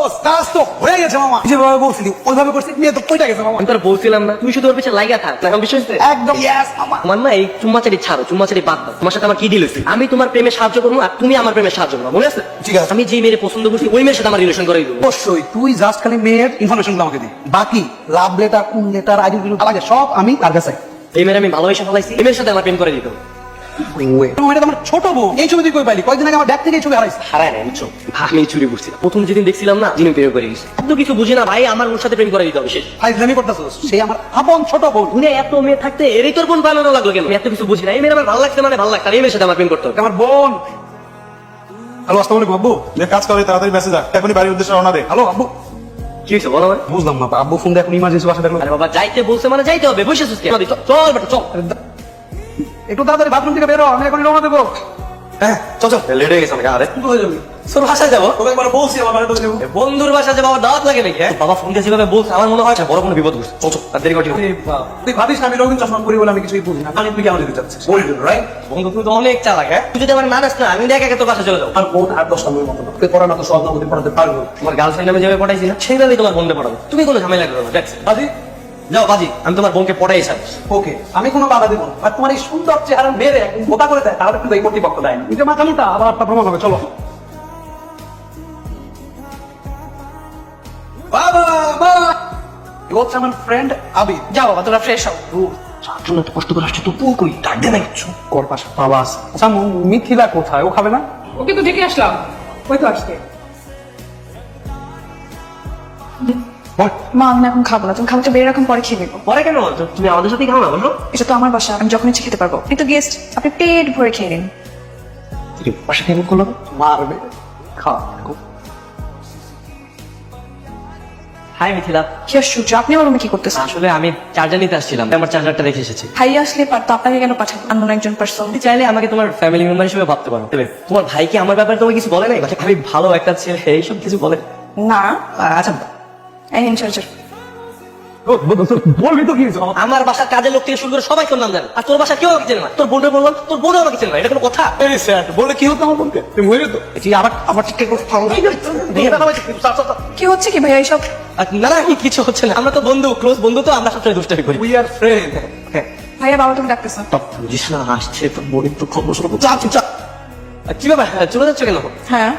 বস কাজ তো হয়ে গেছে মামা। যেভাবে বলছিলি ওইভাবে করছি মেয়ে তো কইটা গেছে মামা? আমি তোর বলছিলাম না তুই শুধু ওর পিছনে লাইগা থাক এখন বিষয় একদম। ইয়েস মামা। তোমার না এই চুম্মাচারি ছাড়ো চুম্মাচারি বাদ দাও। তোমার সাথে আমার কি ডিল হয়েছে? আমি তোমার প্রেমে সাহায্য করব আর তুমি আমার প্রেমে সাহায্য করব মনে আছে? ঠিক আছে। আমি যে মেয়ের পছন্দ করছি ওই মেয়ের সাথে আমার রিলেশন করে দেবো। অবশ্যই তুই জাস্ট খালি মেয়ের ইনফরমেশন আমাকে দে। বাকি লাভ লেটার কোন লেটার আইডি আলাদা সব আমি তার কাছে। এই মেয়ের আমি ভালোবেসে ফেলাইছি এই মেয়ের সাথে আমার প্রেম করে দিত এটা আমার ছোট বউ। এই ছবি তুই কই পাইলি? কয়েকদিন আগে আমার ব্যাগ থেকে এই ছবি হারাইছে। হারায় না বুঝছ? আমি চুরি করছিলাম প্রথম যেদিন দেখছিলাম না যিনি প্রেম করে গেছি এত কিছু বুঝি না ভাই আমার ওর সাথে প্রেম করে দিতে হবে শেষ। ফাইজলামি করতেছিস সেই আমার আপন ছোট বউ। দুনিয়া এত মেয়ে থাকতে এরই তোর বোন বানানো লাগল কেন? এত কিছু বুঝি না। এই মেয়ের আমার ভালো লাগছে মানে ভালো লাগছে এই মেয়ের সাথে আমার প্রেম করতে আমার বোন। হ্যালো আসসালামু আলাইকুম আব্বু। যে কাজ করে তাড়াতাড়ি মেসেজ আয়। এখনই বাড়ির উদ্দেশ্যে রওনা দে। হ্যালো আব্বু। কি হয়েছে বলো বুঝলাম না আব্বু ফোন এখন ইমার্জেন্সি বাসা দেখল আরে বাবা যাইতে বলছে মানে যাইতে হবে। বসে সুস্থ চল বেটা চল। একটু তাড়াতাড়ি বাথরুম থেকে বেরো আমি এখন রওনা দেবো। হ্যাঁ চল চল। লেট হয়ে গেছে আমাকে আরে। কোথায় যাবি? তোর যাব। তোকে একবার বলছি আমার বাড়িতে যাব। বন্ধুর দাওয়াত লাগে নাকি হ্যাঁ? বাবা ফোন দিয়ে বলছে আমার মনে হয় বড় কোনো বিপদ ঘটছে। চল চল আর দেরি করছি না। তুই ভাবিস না আমি রঙিন চশমা পরি বলে আমি কিছুই বুঝি না। আমি তুই কেমন চাচ্ছিস? বলি রাইট বন্ধু তুই তো অনেক চালাক হ্যাঁ? তুই যদি আমার না নাস না আমি দেখ একে তোর বাসা চলে যাব। আর বোন আর দশটা মেয়ের মতো না। তুই পড়ানো তো সব পড়াতে পারব। তোমার গার্লফ্রেন্ড আমি যেভাবে পড়াইছি না সেইভাবেই তোমার বোনকে পড়াবো। তুমি কোনো ঝামেলা করো না আজি যাও বাজি আমি তোমার বোনকে পড়াই ছাড়ি। ওকে আমি কোনো বাধা দেবো না। আর তোমার এই সুন্দর চেহারা মেরে একদম বোকা করে দেয় তাহলে কিন্তু এই কর্তৃপক্ষ দেয় না। নিজে মাথা মোটা আবার আপনার প্রমাণ হবে চলো। বাবা বাবা হচ্ছে আমার ফ্রেন্ড আবিদ যাও বাবা তোরা ফ্রেশ হও। তার এত কষ্ট করে আসছে তো কই ডাক দে না কিছু। কর পাশে বাবা আছে। আচ্ছা মিথিলা কোথায়? ও খাবে না? ওকে তো ডেকে আসলাম। ওই তো আসতে। মা আমি এখন খাব না। তুমি খাবারটা বের রাখুন পরে খেয়ে নেব। পরে কেন? তুমি আমাদের সাথেই খাও না বলো। এটা তো আমার বাসা আমি যখন ইচ্ছে খেতে পারব। কিন্তু গেস্ট আপনি পেট ভরে খেয়ে নিন। বাসা করল মারবে। হাই মিথিলা। কি আশ্চর্য আপনি আমার রুমে কি করতেছেন? আসলে আমি চার্জার নিতে আসছিলাম আমার চার্জারটা রেখে এসেছি। ভাই আসলে পারতো আপনাকে কেন পাঠাবো? অন্য একজন পার্সন চাইলে আমাকে তোমার ফ্যামিলি মেম্বার হিসেবে ভাবতে পারো। তোমার ভাই কি আমার ব্যাপারে তোমাকে কিছু বলে নাই? বাচ্চা খুবই ভালো একটা ছেলে এইসব কিছু বলে না। আচ্ছা। এই নিন চার্জার বলবি তো কি আমার বাসার কাজের লোক থেকে শুরু করে সবাই তোর নাম জানে আর তোর বাসা কেউ আমাকে চেনে না। তোর বোনের বললাম তোর বোনও আমাকে চেনে না। এটা কোনো কথা? বলে কি হতো আমার বোনকে? তুমি হইলে তো? আবার আবার ঠিক কি হচ্ছে কি ভাইয়া এইসব? না না কি কিছু হচ্ছে না। আমরা তো বন্ধু ক্লোজ বন্ধু তো আমরা সবসময় দুষ্টামি করি। উই আর ফ্রেন্ড ভাইয়া বাবা তুমি ডাকতেছো। বুঝিস না আসছে তোর বোনের তো খবর চাপ চাপ কি ব্যাপার? চলে যাচ্ছ কেন? হ্যাঁ।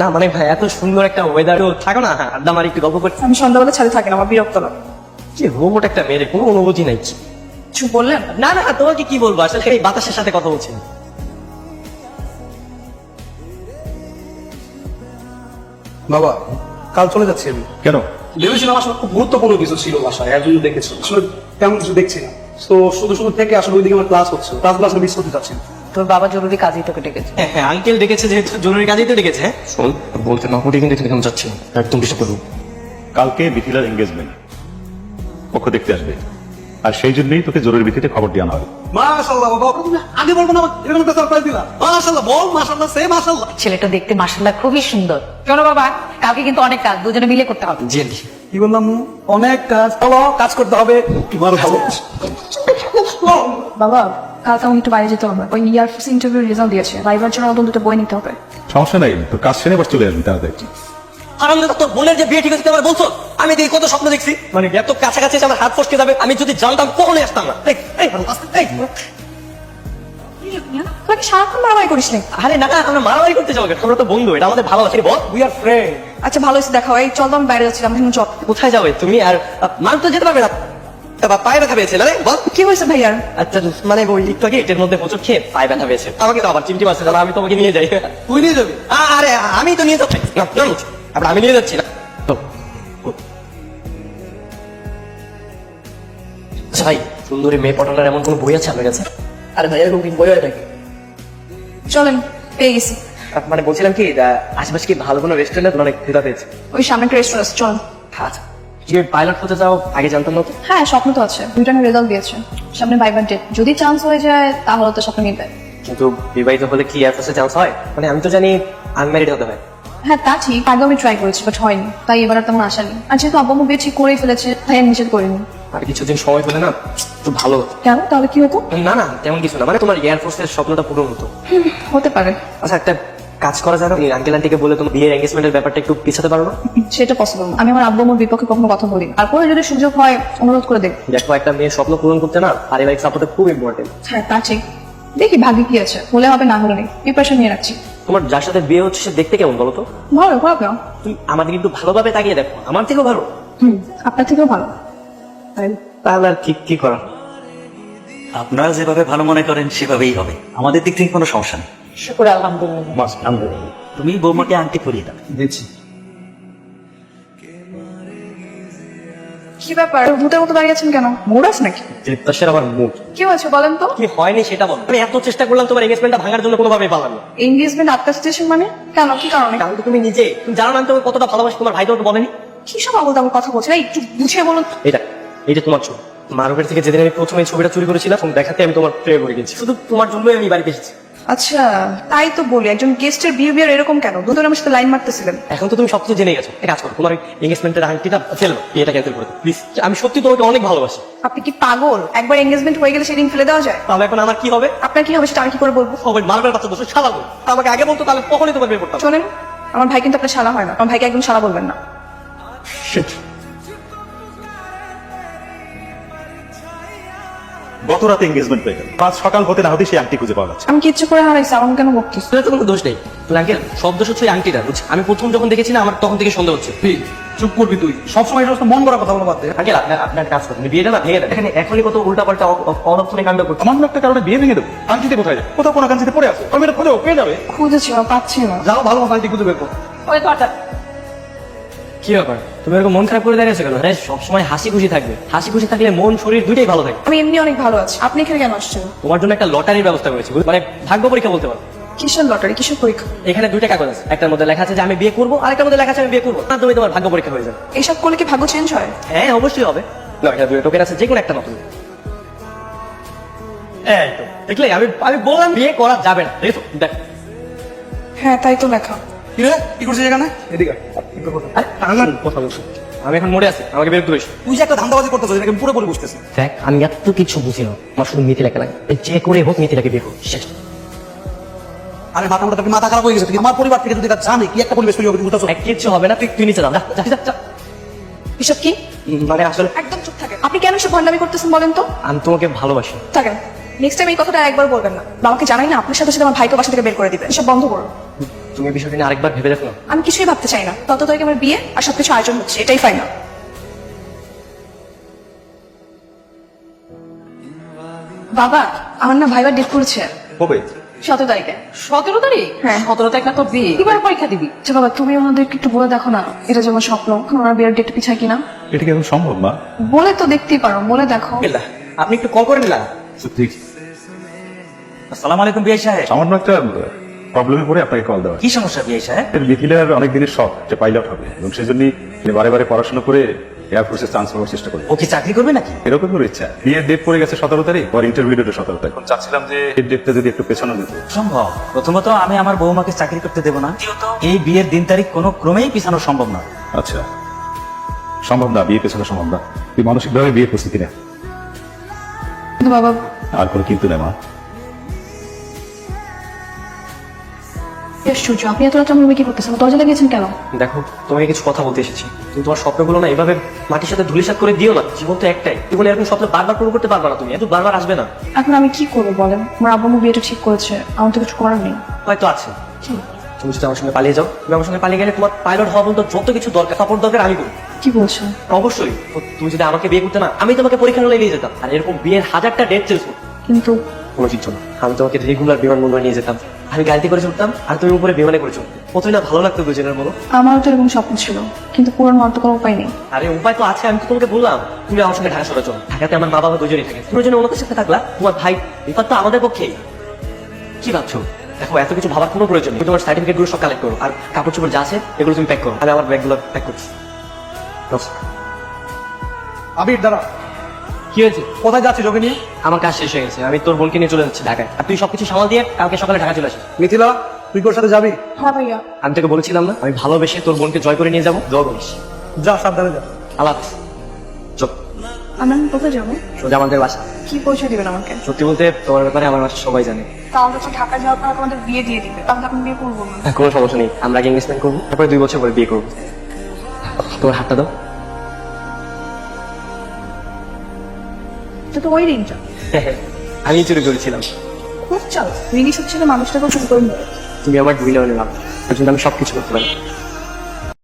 না মানে ভাই এত সুন্দর একটা ওয়েদার থাকো না। আড্ডা মারি একটু গল্প করছি। আমি সন্ধ্যাবেলা ছাদে থাকি না আমার বিরক্ত লাগে। কি রোবট একটা মেয়ের কোনো অনুভূতি নাই। কিছু বললেন? না না তোমাকে কি বলব? আসলে এই বাতাসের সাথে কথা বলছি বাবা কাল চলে যাচ্ছি আমি। কেন? ভেবেছিলাম আসলে খুব গুরুত্বপূর্ণ কিছু ছিল বাসায় এর জন্য দেখেছ। আসলে তেমন কিছু দেখছি না। তো শুধু শুধু থেকে আসলে ওইদিকে আমার ক্লাস হচ্ছে। ক্লাস ক্লাস মিস করতে চাচ্ছি না। তোর বাবা জরুরি কাজেই তোকে ডেকেছে। হ্যাঁ হ্যাঁ আঙ্কেল ডেকেছে যেহেতু জরুরি কাজেই তো ডেকেছে হ্যাঁ? শোন বলতে না কিন্তু এখানে যাচ্ছে একদম ডিস্টার্ব করব। কালকে মিথিলার এঙ্গেজমেন্ট পক্ষ দেখতে আসবে। আর সেই জন্যই তোকে জরুরি ভিত্তিতে খবর দিয়ে আনা হবে। মাশাআল্লাহ বাবা তুমি আগে বলব না আমাকে এরকম একটা সারপ্রাইজ দিলা মাশাআল্লাহ বল মাশাআল্লাহ সে মাশাআল্লাহ। ছেলেটা দেখতে মাসাল্লাহ খুবই সুন্দর। শোনো বাবা কালকে কিন্তু অনেক কাজ দুজনে মিলে করতে হবে। জি কি বললাম অনেক কাজ। চলো কাজ করতে হবে। তোমার ভালো বাবা কালকে আমাকে একটু বাইরে যেতে হবে। ওই ইয়ারফোর্স ইন্টারভিউ রেজাল্ট দিয়েছে। জন্য নতুন দুটো বই নিতে হবে। সমস্যা নাই তোর কাজ সেরে চলে আসবি তাড়াতাড়ি। আরামে তোর বোনের যে বিয়ে ঠিক আমার বলছো? আমি দেখি কত স্বপ্ন দেখছি। মানে এত কাছাকাছি আমার হাত ফসকে যাবে আমি যদি জানতাম কখনোই আসতাম না। এই, এই, এই, তোকে সারাক্ষণ মারামারি করিস না? আরে না না আমরা মারামারি করতে যাব? আমরা তো বন্ধু এটা আমাদের ভালোবাসি। বল উই আর ফ্রেন্ড আচ্ছা ভালো হয়েছে দেখা এই চল তো আমি বাইরে যাচ্ছিলাম চল। কোথায় যাবে তুমি? আর মানুষ তো যেতে পারবে না? তা পায়ে ব্যথা পেয়েছে না রে বল কি হয়েছে ভাইয়ার আচ্ছা মানে ওই একটু আগে এটার মধ্যে প্রচুর খেয়ে পায়ে ব্যথা পেয়েছে। আমাকে তো আবার চিমটি মারছে না আমি তোমাকে নিয়ে যাই। তুই নিয়ে যাবি? আরে আমি তো নিয়ে যাচ্ছি। না, না, না, আমি নিয়ে যাচ্ছি না। ভাই সুন্দরী মেয়ে পটানোর এমন কোন বই আছে আপনার কাছে? আরে ভাই এরকম কি বই হয় নাকি? চলেন পেয়ে গেছি। মানে বলছিলাম কি আশেপাশে কি ভালো কোনো রেস্টুরেন্ট অনেক পেয়েছে? ওই সামনে একটা রেস্টুরেন্ট চল আচ্ছা। যে পাইলট হতে চাও আগে জানতাম না তো? হ্যাঁ স্বপ্ন তো আছে। দুইটা রেজাল্ট দিয়েছে। সামনে বাইবার ডেট যদি চান্স হয়ে যায় তাহলে তো স্বপ্ন মিলবে কিন্তু বিবাহিত হলে কি এয়ারফোর্সে চান্স হয়? মানে আমি তো জানি আনম্যারিড হতে হয়। হ্যাঁ তা ঠিক। আগেও আমি ট্রাই করেছি বাট হয়নি। তাই এবার আর তেমন আশা নেই। আর যেহেতু আব্বু বিয়ে ঠিক করেই ফেলেছে তাই আমি নিষেধ করিনি। আর কিছুদিন সময় পেলে না একটু ভালো হতো। কেন? তাহলে কি হতো? না না তেমন কিছু না। মানে তোমার এয়ারফোর্সের স্বপ্নটা পূরণ হতো হতে পারে। আচ্ছা একটা কাজ করা যাবে? আঙ্কেল আন্টিকে বলে তোমার বিয়ের এঙ্গেজমেন্টের ব্যাপারটা একটু পিছাতে পারো না? সেটা পসিবল আমি আমার আব্বু আমার বিপক্ষে কখনো কথা বলি না। তারপরে যদি সুযোগ হয় অনুরোধ করে দেখ দেখো একটা মেয়ের স্বপ্ন পূরণ করতে না পারিবারিক সাপোর্ট খুব ইম্পর্টেন্ট হ্যাঁ তা ঠিক। দেখি ভাগ্যে কি আছে। হলে হবে না হলে নেই। প্রিপারেশন নিয়ে রাখছি। তোমার যার সাথে বিয়ে হচ্ছে সে দেখতে কেমন বলো তো? ভালো খারাপ না তুমি আমাদের কিন্তু ভালোভাবে তাকিয়ে দেখো। আমার থেকেও ভালো। হুম আপনার থেকেও ভালো। তাহলে আর ঠিক কি করা আপনারা যেভাবে ভালো মনে করেন সেভাবেই হবে। আমাদের দিক থেকে কোনো সমস্যা নেই। শুকুর আলহামদুলিল্লাহ। তুমি বৌমাকে আংটি পরিয়ে দাও। দিচ্ছি। কি ব্যাপার? ভূতের মতো দাঁড়িয়ে আছেন কেন? মুড আছে নাকি? দেবদাসের আমার মুখ কি হয়েছে বলেন তো? কি হয়নি সেটা বল। আমি এত চেষ্টা করলাম তোমার এঙ্গেজমেন্টটা ভাঙার জন্য কোনোভাবে পারলাম না। এনগেজমেন্ট আটকা স্টেশন মানে? কেন? কি কারণে? কারণ তো তুমি নিজে। তুমি জানো না আমি তোমাকে কতটা ভালোবাসি তোমার ভাই তোমাকে বলেনি? কি সব আবল তাবল কথা বলছেন? এই, একটু বুঝিয়ে বলুন। এটা এইটা তোমার ছবি। মারুফের থেকে যেদিন আমি প্রথমে ছবিটা চুরি করেছিলাম দেখাতে আমি তোমার প্রেমে পড়ে গেছি। শুধু তোমার জন্যই আমি বাড়িতে এসেছি। আচ্ছা তাই তো বলি একজন গেস্টের বিহেভিয়ার এরকম কেন? দুজন আমার সাথে লাইন মারতেছিলেন। এখন তো তুমি সবকিছু জেনে গেছো এক কাজ করো। তোমার এঙ্গেজমেন্টের আংটিটা ফেলো বিয়েটা ক্যান্সেল করে প্লিজ আমি সত্যি তোমাকে অনেক ভালোবাসি। আপনি কি পাগল? একবার এঙ্গেজমেন্ট হয়ে গেলে সেদিন ফেলে দেওয়া যায়? তাহলে এখন আমার কি হবে? আপনার কি হবে সেটা আমি কি করে বলব? সবাই মারবেল বাচ্চা দোষ শালা বল আমাকে আগে বলতো তাহলে কখনই তোমার বিয়ে করতাম শোনেন আমার ভাই কিন্তু আপনার শালা হয় না। আমার ভাইকে একদম শালা বলবেন না। গত রাতে এঙ্গেজমেন্ট হয়ে গেল। আজ সকাল হতে না হতে সেই আংটি খুঁজে পাওয়া যাচ্ছে। আমি কি ইচ্ছে করে হারাইছি আমার কেন বকতিস সেটা তো কোনো দোষ নেই। তো আঙ্কেল সব দোষ হচ্ছে আংটিটা বুঝছি আমি প্রথম যখন দেখেছি না আমার তখন থেকে সন্দেহ হচ্ছে। চুপ করবি তুই। সবসময় সমস্ত মন করা কথা বলা বাদ দে। আঙ্কেল আপনার আপনার কাজ করুন। বিয়েটা না ভেঙে দেন এখানে এখনই কত উল্টা পাল্টা অনক্ষণে কাণ্ড করছে। সামান্য একটা কারণে বিয়ে ভেঙে দেবো। আংটিতে কোথায় যাবে কোথাও কোনো কাঞ্চিতে পড়ে আছে। আমি এটা খোঁজো পেয়ে যাবে। খুঁজেছি পাচ্ছি না। যাও ভালো মতো খুঁজে বের কর। ওই তো কি ব্যাপার? তুমি এরকম মন খারাপ করে দাঁড়িয়েছো কেন? হ্যাঁ সবসময় হাসি খুশি থাকবে। হাসি খুশি থাকলে মন শরীর দুইটাই ভালো থাকে। আমি এমনি অনেক ভালো আছি। আপনি এখানে কেন আসছেন? তোমার জন্য একটা লটারির ব্যবস্থা করেছি মানে ভাগ্য পরীক্ষা বলতে পারো। কিসের লটারি? কিসের পরীক্ষা? এখানে দুইটা কাগজ আছে। একটার মধ্যে লেখা আছে যে আমি বিয়ে করব আরেকটার মধ্যে লেখা আছে আমি বিয়ে করব। না তুমি তোমার ভাগ্য পরীক্ষা হয়ে যাবে। এসব করলে কি ভাগ্য চেঞ্জ হয়? হ্যাঁ অবশ্যই হবে। না এটা দুটো টোকেন আছে যে কোনো একটা নতুন। এই তো দেখলে আমি আমি বললাম বিয়ে করা যাবে না দেখো দেখ। হ্যাঁ তাই তো লেখা। কি রে? কি করছিস এখানে? এদিকে আয়, একটু কথা। আরে আমার কথা বলছো। আমি এখন মরে আছি আমাকে বের করে তুই যে একটা ধান্দাবাজি করতেছিস এটাকে আমি পুরোপুরি বুঝতেছি। দেখ আমি এত কিছু বুঝি না। আমার শুধু মিথিলাকে লাগে। যে করে হোক মিথিলাকে বিয়ে করব শেষ। আরে মাথা মোটা মাথা খারাপ হয়ে গেছে তুই আমার পরিবার থেকে যদি এটা জানে? কি একটা পরিবেশ তৈরি হবে কিচ্ছু হবে না তুই তুই নিচে যা যা, যা, যা, যা। এসব কি? মানে আসলে একদম চুপ থাকেন। আপনি কেন এসব ভণ্ডামি করতেছেন বলেন তো? আমি তোমাকে ভালোবাসি। থাকেন। নেক্সট টাইম এই কথাটা একবার বলবেন না। বাবাকে জানাই না আপনার সাথে সাথে আমার ভাইকে বাসা থেকে বের করে দিবেন। এসব বন্ধ করুন। তুমি বিষয়টা নিয়ে আরেকবার ভেবে দেখো আমি কিছুই ভাবতে চাই না। তত তারিখে আমার বিয়ে আর সবকিছু আয়োজন হচ্ছে এটাই ফাইনাল বাবা আমার না ভাইবার ডেট করেছে। কবে? সতেরো তারিখে। সতেরো তারিখ? হ্যাঁ। সতেরো তারিখ না তোর বিয়ে। কিবার পরীক্ষা দিবি। আচ্ছা বাবা তুমি ওনাদেরকে একটু বলে দেখো না এটা যেমন স্বপ্ন ওনার বিয়ের ডেট পিছায় কিনা? এটা কি এখন সম্ভব না বলে তো দেখতেই পারো বলে দেখো। আপনি একটু কল করে নিলাম। ঠিক আসসালামু আলাইকুম বিআই সাহেব। সামান্য একটা প্রবলেমে পড়ে আপনাকে কল দেওয়া কি সমস্যা বিআই সাহেব এর মিথিলার অনেক দিনের শখ যে পাইলট হবে। এবং সেজন্যই তিনি বারে বারে পড়াশোনা করে এয়ারফোর্সে চান্স পাওয়ার চেষ্টা করি ও কি চাকরি করবে নাকি? এরকম করে ইচ্ছা। বিয়ের ডেট পড়ে গেছে সতেরো তারিখ আর ইন্টারভিউ ডেটও সতেরো তারিখ। চাচ্ছিলাম যে এই ডেটটা যদি একটু পেছানো যেত সম্ভব। প্রথমত আমি আমার বৌমাকে চাকরি করতে দেবো না। দ্বিতীয়ত এই বিয়ের দিন তারিখ কোনো ক্রমেই পিছানো সম্ভব না। আচ্ছা। সম্ভব না বিয়ে পেছানো সম্ভব না। তুই মানসিকভাবে বিয়ে প্রস্তুতি না কিন্তু বাবা আর কোনো কিন্তু না মা। আশ্চর্য আপনি এত রাত আমার রুমে কি করতেছেন? দরজা লাগিয়েছেন কেন? দেখো তোমাকে কিছু কথা বলতে এসেছি। তুমি তোমার স্বপ্নগুলো না এভাবে মাটির সাথে ধুলিসাত করে দিও না। জীবন তো একটাই। জীবনে এরকম স্বপ্ন বারবার পূরণ করতে পারবে না তুমি। এত বারবার আসবে না। এখন আমি কি করব বলেন? আমার আব্বু বিয়েটা ঠিক করেছে। আমার তো কিছু করার নেই। হয়তো আছে। তুমি যদি আমার সঙ্গে পালিয়ে যাও তুমি আমার সঙ্গে পালিয়ে গেলে তোমার পাইলট হওয়া পর্যন্ত যত কিছু দরকার সাপোর্ট দরকার আমি করব। কি বলছেন? অবশ্যই। তুমি যদি আমাকে বিয়ে করতে না আমি তোমাকে পরীক্ষা হলে নিয়ে যেতাম। আর এরকম বিয়ের হাজারটা ডেট চেঞ্জ কিন্তু কোনো চিন্তা না। আমি তোমাকে রেগুলার বিমানবন্দরে নিয়ে যেতাম। আমি গাড়িতে করে চলতাম আর তুমি উপরে বিমানে করে চলতো কতই না ভালো লাগতো দুজনের বলো আমারও তো এরকম স্বপ্ন ছিল কিন্তু পূরণ হওয়ার তো কোনো উপায় নেই। আরে উপায় তো আছে আমি তো তোমাকে বললাম। তুমি আমার সঙ্গে ঢাকা চলে চলো। ঢাকাতে আমার মা বাবা দুজনেই থাকে। প্রয়োজনে ওনাদের সাথে থাকলা? তোমার ভাই বিপদ তো আমাদের পক্ষেই। কি ভাবছ? দেখো এত কিছু ভাবার কোনো প্রয়োজন নেই। তুমি তোমার সার্টিফিকেটগুলো সব কালেক্ট করো। আর কাপড় চোপড় যা আছে এগুলো তুমি প্যাক করো। আমি আমার ব্যাগগুলো প্যাক করছি। আবির দাঁড়া। কি হয়েছে? কোথায় যাচ্ছিস ওকে নিয়ে? আমার কাজ শেষ হয়ে গেছে। আমি তোর বোনকে নিয়ে চলে যাচ্ছি ঢাকায়। আর তুই সবকিছু সামাল দিয়ে কালকে সকালে ঢাকা চলে আসিস মিথিলা তুই ওর সাথে যাবি? হ্যাঁ ভাইয়া। আমি তোকে বলেছিলাম না আমি ভালোবেসে তোর বোনকে জয় করে নিয়ে যাব। জয় করিস যা সাবধানে যা। আলাপ চল। আমরা কোথায় যাব? সোজা আমাদের বাসা। কি দিবেন আমাকে? সত্যি বলতে তোমার ব্যাপারে আমার বাসা সবাই জানে। তাহলে তো ঢাকা যাওয়ার পর আমাদের বিয়ে দিয়ে দিবে। তাহলে বিয়ে করব না। হ্যাঁ, কোনো সমস্যা নেই। আমরা আগে ইনভেস্টমেন্ট করব তারপরে দুই বছর পরে বিয়ে করব। তোমার হাতটা দাও। এটা তো ওই রিংটা আমি চুরি করেছিলাম। খুব চাল রিং সব ছিল মানুষটাকে চুরি করে তুমি আমার দুই লেভেলে তার জন্য আমি সবকিছু করতে পারি।